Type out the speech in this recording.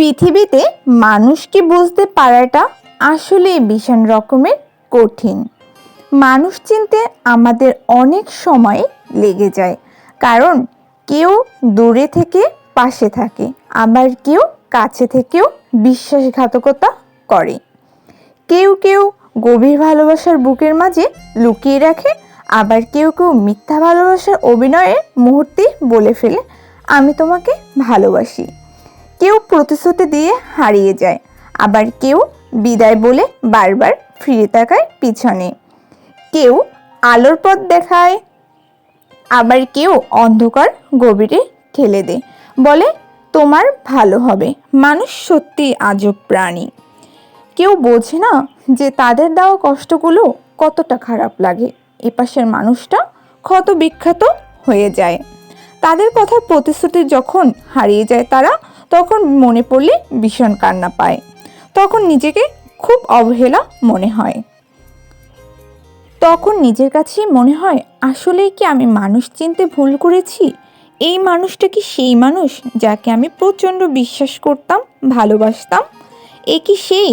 পৃথিবীতে মানুষকে বুঝতে পারাটা আসলে ভীষণ রকমের কঠিন। মানুষ চিনতে আমাদের অনেক সময় লেগে যায়, কারণ কেউ দূরে থেকে পাশে থাকে, আবার কেউ কাছে থেকেও বিশ্বাসঘাতকতা করে। কেউ কেউ গভীর ভালোবাসার বুকের মাঝে লুকিয়ে রাখে, আবার কেউ কেউ মিথ্যা ভালোবাসার অভিনয়ের মুহূর্তে বলে ফেলে, আমি তোমাকে ভালোবাসি। কেউ প্রতিশ্রুতি দিয়ে হারিয়ে যায়, আবার কেউ বিদায় বলে বারবার ফিরে তাকায় পিছনে। কেউ আলোর পথ দেখায়, আবার কেউ অন্ধকার গভীরে ঠেলে দেয়, বলে, তোমার ভালো হবে, মানুষ সত্যি আজব প্রাণী। কেউ বোঝে না যে তাদের দেওয়া কষ্টগুলো কতটা খারাপ লাগে, এপাশের মানুষটা ক্ষত বিখ্যাত হয়ে যায়। তাদের কথার প্রতিশ্রুতি যখন হারিয়ে যায় তারা তখন মনে পড়লে ভীষণ কান্না পায়। তখন নিজেকে খুব অবহেলা মনে হয়। তখন নিজের কাছেই মনে হয়, আসলেই কি আমি মানুষ চিনতে ভুল করেছি? এই মানুষটা কি সেই মানুষ যাকে আমি প্রচণ্ড বিশ্বাস করতাম, ভালোবাসতাম? এ কি সেই?